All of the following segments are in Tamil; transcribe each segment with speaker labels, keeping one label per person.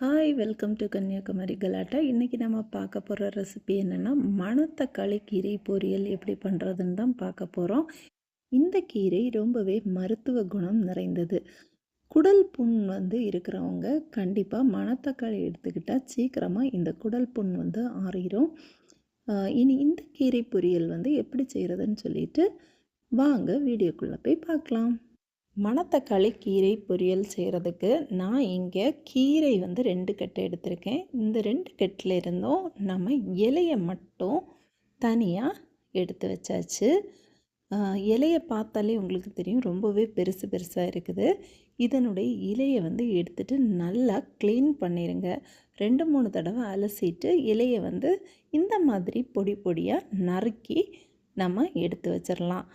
Speaker 1: ஹாய் வெல்கம் டு கன்னியாகுமரி கலாட்டா. இன்றைக்கி நம்ம பார்க்க போகிற ரெசிபி என்னென்னா மணத்தக்காளி கீரை பொரியல் எப்படி பண்ணுறதுன்னு தான் பார்க்க போகிறோம் இந்த கீரை ரொம்பவே மருத்துவ குணம் நிறைந்தது. குடல் புண் வந்து இருக்கிறவங்க கண்டிப்பாக மணத்தக்காளி எடுத்துக்கிட்டால் சீக்கிரமாக இந்த குடல் புண் வந்து ஆறிடும் இனி இந்த கீரை பொரியல் வந்து எப்படி செய்கிறதுன்னு சொல்லிட்டு வாங்க வீடியோக்குள்ளே போய் பார்க்கலாம். மணத்தக்காளி கீரை பொரியல் செய்கிறதுக்கு நான் இங்கே கீரை வந்து ரெண்டு கட்டு எடுத்திருக்கேன். இந்த ரெண்டு கட்டில் இருந்தும் நம்ம இலையை மட்டும் தனியாக எடுத்து வச்சாச்சு. இலையை பார்த்தாலே உங்களுக்கு தெரியும் ரொம்பவே பெருசு பெருசாக இருக்குது. இதனுடைய இலையை வந்து எடுத்துகிட்டு நல்லா க்ளீன் பண்ணிடுங்க ரெண்டு மூணு தடவை அலசிட்டு இலையை வந்து இந்த மாதிரி பொடி பொடியாக நறுக்கி நம்ம எடுத்து வச்சிடலாம்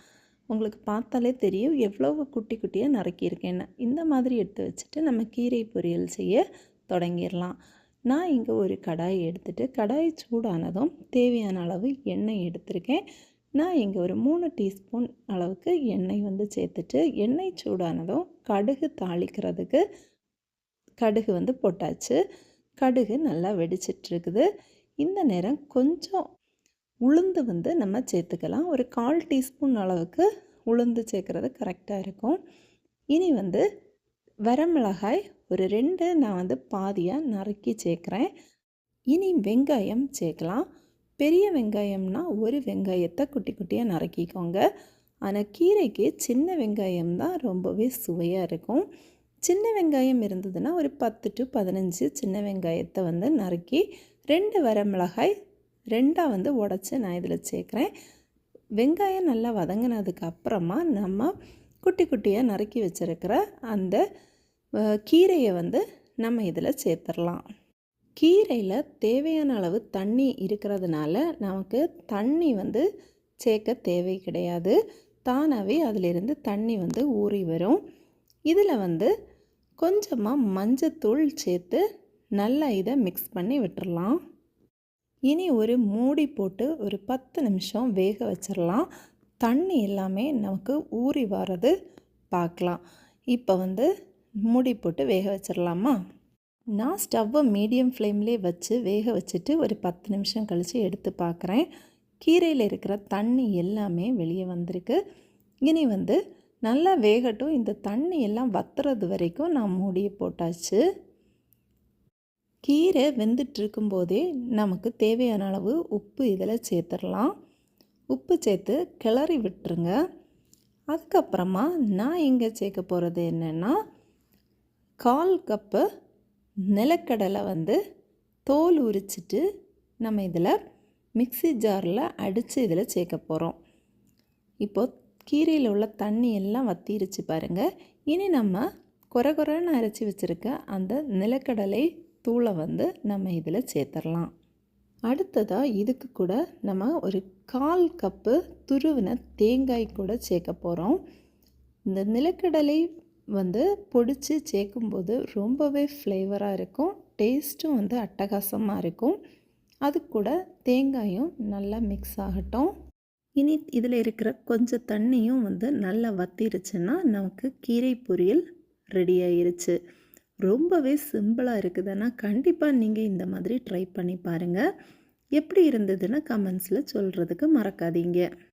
Speaker 1: உங்களுக்கு பார்த்தாலே தெரியும் எவ்வளவு குட்டி குட்டியாக நறுக்கியிருக்கேன்னு. இந்த மாதிரி எடுத்து வச்சுட்டு நம்ம கீரை பொரியல் செய்ய தொடங்கிடலாம். நான் இங்கே ஒரு கடாய் எடுத்துகிட்டு கடாய் சூடானதும் தேவையான அளவு எண்ணெய் எடுத்திருக்கேன். நான் இங்கே ஒரு மூணு டீஸ்பூன் அளவுக்கு எண்ணெய் வந்து சேர்த்துட்டு எண்ணெய் சூடானதும் கடுகு தாளிக்கிறதுக்கு கடுகு வந்து போட்டாச்சு. கடுகு நல்லா வெடிச்சிட்ருக்குது. இந்த நேரம் கொஞ்சம் உளுந்து வந்து நம்ம சேர்த்துக்கலாம். ஒரு கால் டீஸ்பூன் அளவுக்கு உளுந்து சேர்க்குறது கரெக்டாக இருக்கும். இனி வந்து வரமிளகாய் ஒரு ரெண்டு நான் வந்து பாதியாக நறுக்கி சேர்க்குறேன். இனி வெங்காயம் சேர்க்கலாம். பெரிய வெங்காயம்னா ஒரு வெங்காயத்தை குட்டி குட்டியாக நறுக்கிக்கோங்க. ஆனால் கீரைக்கு சின்ன வெங்காயம் தான் ரொம்பவே சுவையாக இருக்கும். சின்ன வெங்காயம் இருந்ததுன்னா ஒரு பத்து டு பதினஞ்சு சின்ன வெங்காயத்தை வந்து நறுக்கி ரெண்டு வரமிளகாய் ரெண்டாக வந்து உடச்சி நான் இதில் சேர்க்குறேன். வெங்காயம் நல்லா வதங்கினதுக்கு அப்புறமா நம்ம குட்டி குட்டியாக நறுக்கி வச்சுருக்கிற அந்த கீரையை வந்து நம்ம இதில் சேர்த்துடலாம் கீரையில் தேவையான அளவு தண்ணி இருக்கிறதுனால நமக்கு தண்ணி வந்து சேர்க்க தேவை கிடையாது. தானாகவே அதிலிருந்து தண்ணி வந்து ஊறி வரும். இதில் வந்து கொஞ்சமாக மஞ்சத்தூள் சேர்த்து நல்லா இதை மிக்ஸ் பண்ணி விட்டுடலாம் இனி ஒரு மூடி போட்டு ஒரு பத்து நிமிஷம் வேக வச்சிடலாம் தண்ணி எல்லாமே நமக்கு ஊறி வர்றது பார்க்கலாம் இப்போ வந்து மூடி போட்டு வேக வச்சிடலாமா நான் ஸ்டவ்வை மீடியம் ஃப்ளேம்லேயே வச்சு வேக வச்சுட்டு ஒரு பத்து நிமிஷம் கழித்து எடுத்து பார்க்குறேன் கீரையில் இருக்கிற தண்ணி எல்லாமே வெளியே வந்திருக்கு. இனி வந்து நல்லா வேகட்டும். இந்த தண்ணி எல்லாம் வத்துறது வரைக்கும் நான் மூடியை போட்டாச்சு. கீரை வெந்துட்டுருக்கும்போதே நமக்கு தேவையான அளவு உப்பு இதில் சேர்த்துடலாம். உப்பு சேர்த்து கிளறி விட்டுருங்க. அதுக்கப்புறமா நான் இங்கே சேர்க்க போகிறது என்னென்னா கால் கப்பு நிலக்கடலை வந்து தோல் உரிச்சிட்டு நம்ம இதில் மிக்சி ஜாரில் அடித்து இதில் சேர்க்க போகிறோம். இப்போது கீரையில் உள்ள தண்ணி எல்லாம் வத்திருச்சு பாருங்கள் இனி நம்ம குறை குறைன்னு அரைச்சி வச்சுருக்க அந்த நிலக்கடலை தூளை வந்து நம்ம இதில் சேர்த்துடலாம். அடுத்ததாக இதுக்கு கூட நம்ம ஒரு கால் கப்பு துருவின தேங்காய் கூட சேர்க்க போகிறோம் இந்த நிலக்கடலை வந்து பொடிச்சு சேர்க்கும்போது ரொம்பவே ஃப்ளேவராக இருக்கும். டேஸ்ட்டும் வந்து அட்டகாசமாக இருக்கும். அது கூட தேங்காயும் நல்லா மிக்ஸ் ஆகட்டும். இனி இதில் இருக்கிற கொஞ்சம் தண்ணியும் வந்து நல்லா வத்திருச்சுன்னா நமக்கு கீரை பொரியல் ரெடி ஆயிருச்சு. ரொம்பவே சிம்பிளாக இருக்குதுன்னா கண்டிப்பாக நீங்கள் இந்த மாதிரி ட்ரை பண்ணி பாருங்கள் எப்படி இருந்ததுன்னு கமெண்ட்ஸில் சொல்கிறதுக்கு மறக்காதீங்க.